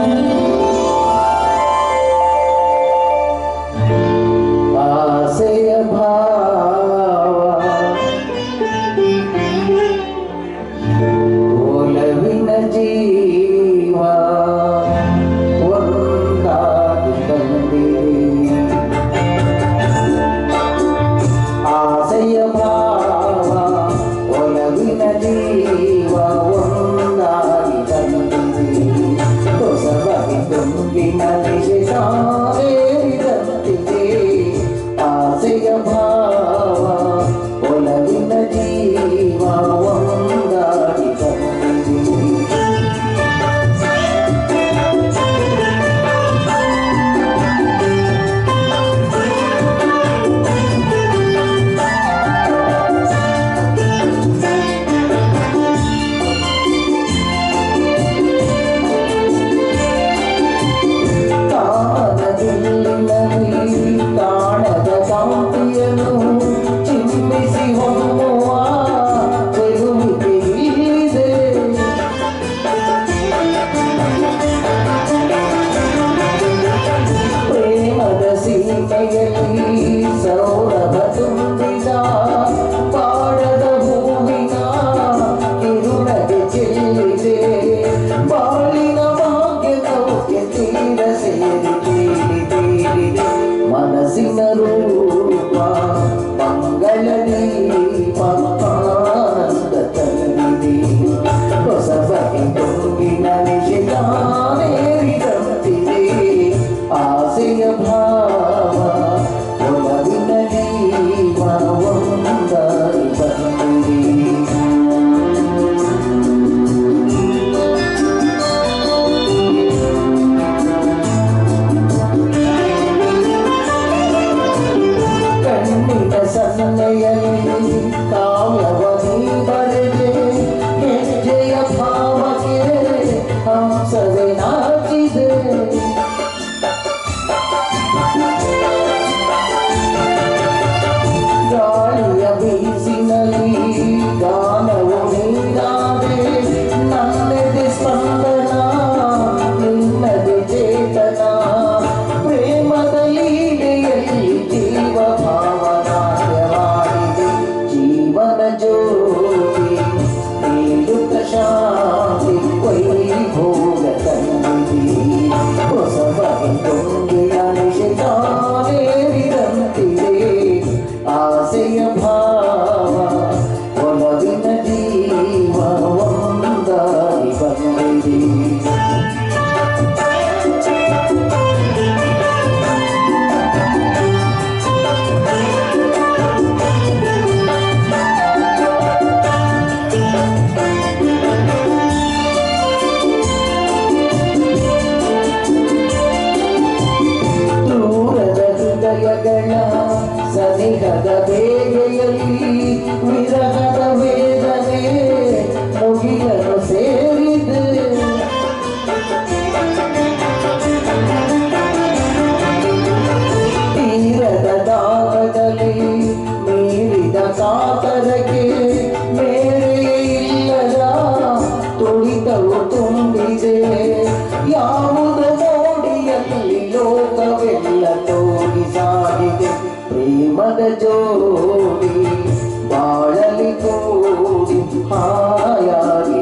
oh Hallelujah. Thank you. see. ಸಾಗಿದೆ ಪ್ರೇಮದ ಜೋಡಿ ಬಾಳಲಿ ಕೋಡಿ ಹಾಯಾಗಿ